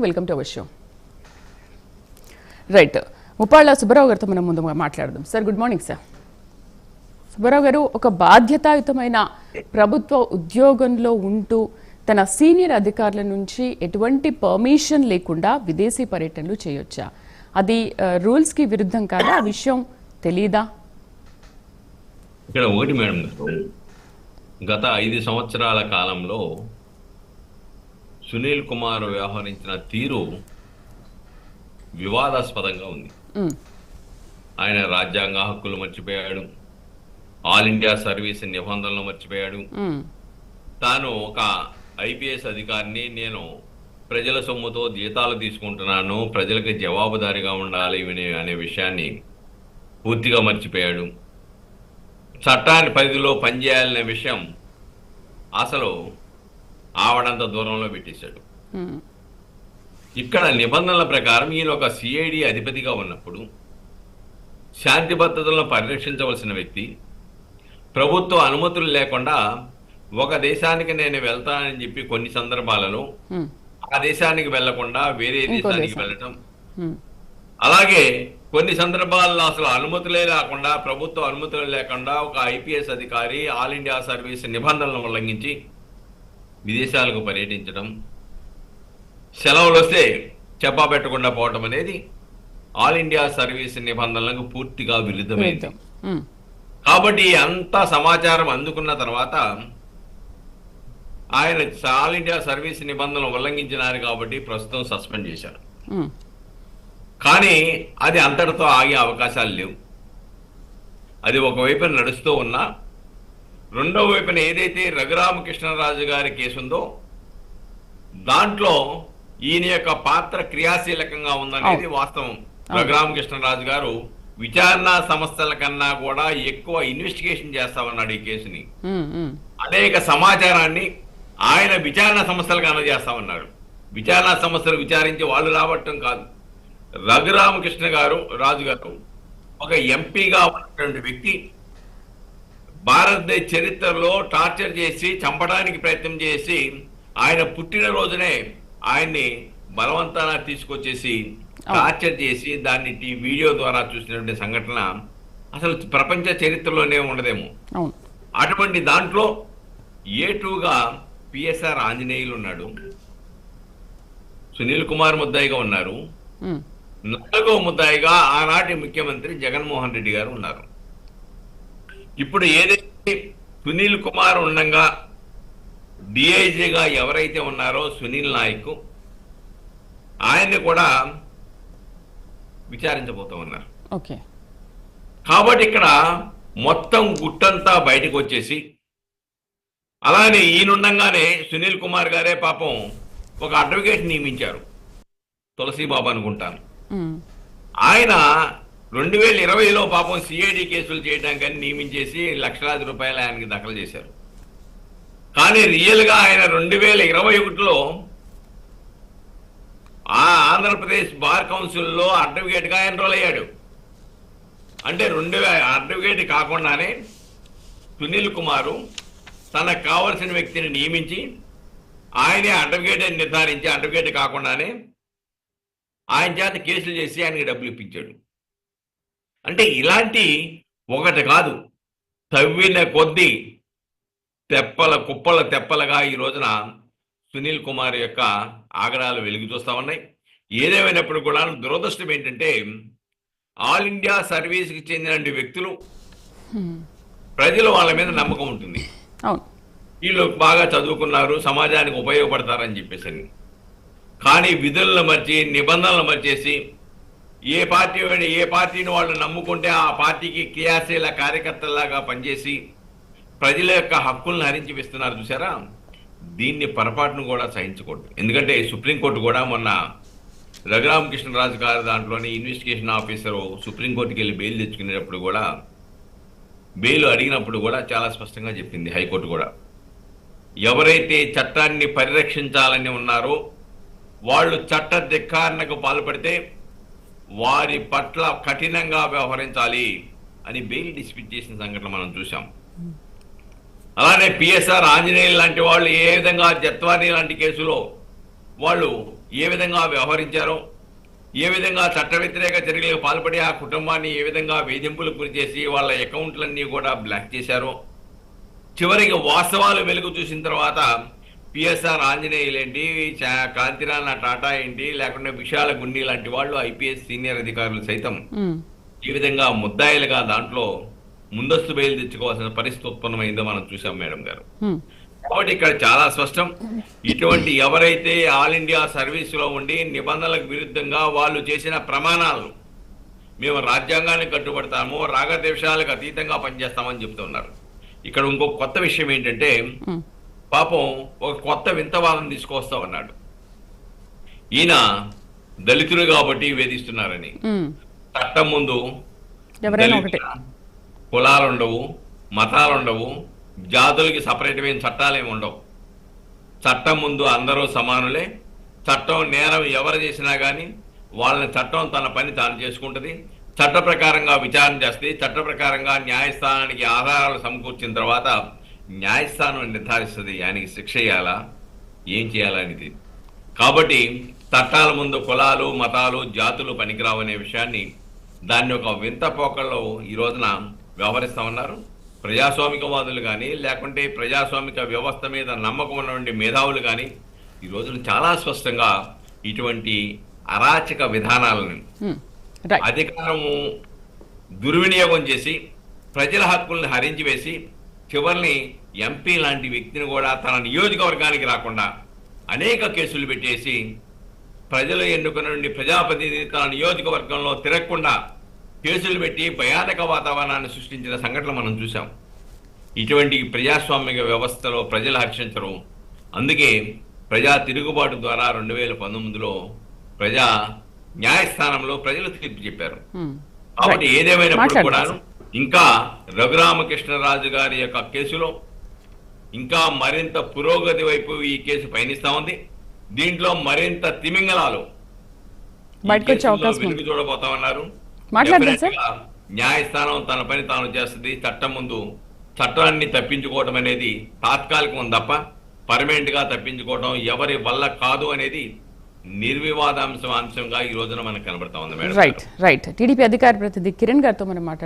Morning welcome to our show right Muppalla Subbarao గారితో మనం ముందు మాట్లాడదాం. Sir good morning sir Subbarao గారు ఒక బాధ్యతాయుతమైన ప్రభుత్వ ఉద్యోగంలో ఉంటూ తన సీనియర్ అధికారుల నుంచి ఎటువంటి పర్మిషన్ లేకుండా విదేశీ పర్యటనలు చేయొచ్చా? అది రూల్స్కి విరుద్ధం కాదా? ఆ విషయం తెలీదా? ఇక్కడ ఒకటి మేడం గత ఐదు సంవత్సరాల కాలంలో సునీల్ కుమార్ వ్యవహరించిన తీరు వివాదాస్పదంగా ఉంది. ఆయన రాజ్యాంగ హక్కులు మర్చిపోయాడు. ఆల్ ఇండియా సర్వీస్ నిబంధనలు మర్చిపోయాడు. తాను ఒక ఐపీఎస్ అధికారిని నేను ప్రజల సొమ్ముతో జీతాలు తీసుకుంటున్నాను ప్రజలకు జవాబుదారీగా ఉండాలి అనే విషయాన్ని పూర్తిగా మర్చిపోయాడు. చట్టాన్ని పరిధిలో పనిచేయాలనే విషయం అసలు ఆవడంత దూరంలో పెట్టేశాడు. ఇక్కడ నిబంధనల ప్రకారం ఈయన ఒక సిఐడి అధిపతిగా ఉన్నప్పుడు శాంతి భద్రతలను పరిరక్షించవలసిన వ్యక్తి ప్రభుత్వ అనుమతులు లేకుండా ఒక దేశానికి నేను వెళ్తానని చెప్పి కొన్ని సందర్భాలలో ఆ దేశానికి వెళ్ళకుండా వేరే దేశానికి దేశం. వెళ్ళటం. అలాగే కొన్ని సందర్భాల్లో అసలు అనుమతులే లేకుండా ప్రభుత్వ అనుమతులు లేకుండా ఒక ఐపీఎస్ అధికారి ఆల్ ఇండియా సర్వీస్ నిబంధనలను ఉల్లంఘించి విదేశాలకు పర్యటించడం సెలవులు వస్తే చెప్పా పెట్టకుండా పోవటం అనేది ఆల్ ఇండియా సర్వీస్ నిబంధనలకు పూర్తిగా విరుద్ధమైంది. కాబట్టి అంత సమాచారం అందుకున్న తర్వాత ఆయన ఆల్ ఇండియా సర్వీస్ నిబంధనలు ఉల్లంఘించినారు కాబట్టి ప్రస్తుతం సస్పెండ్ చేశారు. కానీ అది అంతటితో ఆగే అవకాశాలు లేవు. అది ఒకవైపున నడుస్తూ ఉన్నా రెండో వైపున ఏదైతే రఘురామకృష్ణరాజు గారి కేసు ఉందో దాంట్లో ఈయన యొక్క పాత్ర క్రియాశీలకంగా ఉందనేది వాస్తవం. రఘురామకృష్ణరాజు గారు విచారణ సంస్థల కన్నా కూడా ఎక్కువ ఇన్వెస్టిగేషన్ చేస్తామన్నాడు ఈ కేసుని. అనేక సమాచారాన్ని ఆయన విచారణ సంస్థలకు అందజేస్తామన్నాడు. విచారణ సంస్థలు విచారించి వాళ్ళు రాబట్టం కాదు. రఘురామకృష్ణ గారు రాజు గారు ఒక ఎంపీగా ఉన్నటువంటి వ్యక్తి భారతదేశ చరిత్రలో టార్చర్ చేసి చంపడానికి ప్రయత్నం చేసి ఆయన పుట్టినరోజునే ఆయన్ని బలవంతాన తీసుకొచ్చేసి టార్చర్ చేసి దాన్ని టీ- వీడియో ద్వారా చూసినటువంటి సంఘటన అసలు ప్రపంచ చరిత్రలోనే ఉండదేమో. అటువంటి దాంట్లో ఏ టూగా పిఎస్ఆర్ ఆంజనేయులు ఉన్నాడు. సునీల్ కుమార్ ముద్దాయిగా ఉన్నారు. నాలుగో ముద్దాయిగా ఆనాటి ముఖ్యమంత్రి జగన్మోహన్ రెడ్డి గారు ఉన్నారు. ఇప్పుడు ఏదైతే సునీల్ కుమార్ ఉండగా డిఐజీగా ఎవరైతే ఉన్నారో సునీల్ నాయక్ ఆయన్ని కూడా విచారించబోతూ ఉన్నారు. ఓకే. కాబట్టి ఇక్కడ మొత్తం గుట్టంతా బయటకు వచ్చేసి అలానే ఈయనుండగానే సునీల్ కుమార్ గారే పాపం ఒక అడ్వకేట్ నియమించారు. తులసీబాబు అనుకుంటాను. ఆయన రెండు వేల ఇరవైలో పాపం సిఐడి కేసులు చేయడానికని నియమించేసి లక్షలాది రూపాయలు ఆయనకి దాఖలు చేశారు. కానీ రియల్గా ఆయన రెండు వేల ఇరవై ఒకటిలో ఆ ఆంధ్రప్రదేశ్ బార్ కౌన్సిల్లో అడ్వకేట్గా ఎన్రోల్ అయ్యాడు. అంటే రెండు అడ్వకేట్ కాకుండానే సునీల్ కుమారు తనకు కావలసిన వ్యక్తిని నియమించి ఆయనే అడ్వకేట్ అని నిర్ధారించి అడ్వకేట్ కాకుండానే ఆయన చేత కేసులు చేసి ఆయనకి డబ్బులు ఇప్పించాడు. అంటే ఇలాంటి ఒకటి కాదు. తవ్విన కొద్దీ తెప్పల కుప్పల తెప్పలుగా ఈ రోజున సునీల్ కుమార్ యొక్క ఆగడాలు వెలుగు చూస్తా ఉన్నాయి. ఏదేమైనప్పుడు కూడా దురదృష్టం ఏంటంటే ఆల్ ఇండియా సర్వీస్కి చెందిన వ్యక్తులు ప్రజలు వాళ్ళ మీద నమ్మకం ఉంటుంది. వీళ్ళు బాగా చదువుకున్నారు సమాజానికి ఉపయోగపడతారని చెప్పేసి. కానీ విధులను మర్చి నిబంధనలు మర్చేసి ఏ పార్టీ వాడు ఏ పార్టీని వాళ్ళు నమ్ముకుంటే ఆ పార్టీకి క్రియాశీల కార్యకర్తలాగా పనిచేసి ప్రజల యొక్క హక్కులను హరించి ఇస్తున్నారు చూసారా? దీన్ని పొరపాటును కూడా సహించకూడదు. ఎందుకంటే సుప్రీంకోర్టు కూడా మొన్న రఘురామకృష్ణరాజు గారి దాంట్లోని ఇన్వెస్టిగేషన్ ఆఫీసర్ సుప్రీంకోర్టుకి వెళ్ళి బెయిల్ తెచ్చుకునేటప్పుడు కూడా బెయిల్ అడిగినప్పుడు కూడా చాలా స్పష్టంగా చెప్పింది హైకోర్టు కూడా. ఎవరైతే చట్టాన్ని పరిరక్షించాలని ఉన్నారో వాళ్ళు చట్ట ధిక్కారణకు పాల్పడితే వారి పట్ల కఠినంగా వ్యవహరించాలి అని బెయిల్ డిస్ప్యూట్ చేసిన సంఘటన మనం చూసాం అలానే పిఎస్ఆర్ ఆంజనేయులు లాంటి వాళ్ళు ఏ విధంగా జత్వాని లాంటి కేసులో వాళ్ళు ఏ విధంగా వ్యవహరించారో ఏ విధంగా చట్ట వ్యతిరేక చర్యలకు పాల్పడి ఆ కుటుంబాన్ని ఏ విధంగా వేధింపులకు గురిచేసి వాళ్ళ అకౌంట్లన్నీ కూడా బ్లాక్ చేశారో చివరికి వాస్తవాలు వెలుగు చూసిన తర్వాత పిఎస్ఆర్ ఆంజనేయులేంటి కాంతిరాణ టాటా ఏంటి లేకుంటే విశాల గుండి లాంటి వాళ్ళు ఐపీఎస్ సీనియర్ అధికారులు సైతం ఈ విధంగా ముద్దాయిలుగా దాంట్లో ముందస్తు బయలు తెచ్చుకోవాల్సిన పరిస్థితి ఉత్పన్నమైందో మనం చూసాం మేడం గారు. కాబట్టి ఇక్కడ చాలా స్పష్టం. ఇటువంటి ఎవరైతే ఆల్ ఇండియా సర్వీస్లో ఉండి నిబంధనలకు విరుద్ధంగా వాళ్ళు చేసిన ప్రమాణాలు మేము రాజ్యాంగానికి కట్టుబడతాము రాగద్వేషాలకు అతీతంగా పనిచేస్తామని చెప్తున్నారు. ఇక్కడ ఇంకో కొత్త విషయం ఏంటంటే పాపం ఒక కొత్త వింతవాదం తీసుకొస్తా ఉన్నాడు ఈయన దళితులు కాబట్టి వేధిస్తున్నారని. చట్టం ముందు కులాలు ఉండవు మతాలు ఉండవు జాతులకి సపరేట్ అయిన చట్టాలు ఏమి ఉండవు. చట్టం ముందు అందరూ సమానులే. చట్టం నేరం ఎవరు చేసినా కానీ వాళ్ళని చట్టం తన పని తాను చేసుకుంటుంది. చట్ట ప్రకారంగా విచారణ చేస్తే చట్ట ప్రకారంగా న్యాయస్థానానికి ఆధారాలు సమకూర్చిన తర్వాత న్యాయస్థానం నిర్ధారిస్తుంది. ఆయనకి శిక్ష చేయాలా ఏం చేయాలనేది కాబట్టి చట్టాల ముందు కులాలు మతాలు జాతులు పనికిరావనే విషయాన్ని దాన్ని ఒక వింత పోకల్లో ఈ రోజున వ్యవహరిస్తా ఉన్నారు. ప్రజాస్వామికవాదులు కానీ లేకుంటే ప్రజాస్వామిక వ్యవస్థ మీద నమ్మకం ఉన్నటువంటి మేధావులు కానీ ఈ రోజున చాలా స్పష్టంగా ఇటువంటి అరాచక విధానాలను అధికారము దుర్వినియోగం చేసి ప్రజల హక్కుల్ని హరించి వేసి చివరిని ఎంపీ లాంటి వ్యక్తిని కూడా తన నియోజకవర్గానికి రాకుండా అనేక కేసులు పెట్టేసి ప్రజలు ఎన్నుకున్న ప్రజాప్రతినిధి తన నియోజకవర్గంలో తిరగకుండా కేసులు పెట్టి భయానక వాతావరణాన్ని సృష్టించిన సంఘటనలు మనం చూసాం ఇటువంటి ప్రజాస్వామిక వ్యవస్థలో ప్రజలు హర్షించరు. అందుకే ప్రజా తిరుగుబాటు ద్వారా రెండు వేల పంతొమ్మిదిలో ప్రజా న్యాయస్థానంలో ప్రజలు తీర్పు చెప్పారు. ఉమ్, కాబట్టి. ఏదేమైనప్పుడు కూడాను ఇంకా రఘురామకృష్ణరాజు గారి యొక్క కేసులో ఇంకా మరింత పురోగతి వైపు ఈ కేసు పయనిస్తా ఉంది. దీంట్లో మరింత తిమింగలాలు. వెలుగు చూడబోతా ఉన్నారు న్యాయస్థానం తన పని తాను చేస్తుంది. చట్టం ముందు చట్టాన్ని తప్పించుకోవడం అనేది తాత్కాలికం తప్ప పర్మనెంట్గా తప్పించుకోవడం ఎవరి వల్ల కాదు అనేది నిర్వివాదాంశం అంశంగా ఈ రోజున మనకు కనబడతా ఉంది మేడం రైట్ రైట్ టీడీపీ అధికార ప్రతినిధి కిరణ్ గారితో మనం మాట్లాడుతున్నాం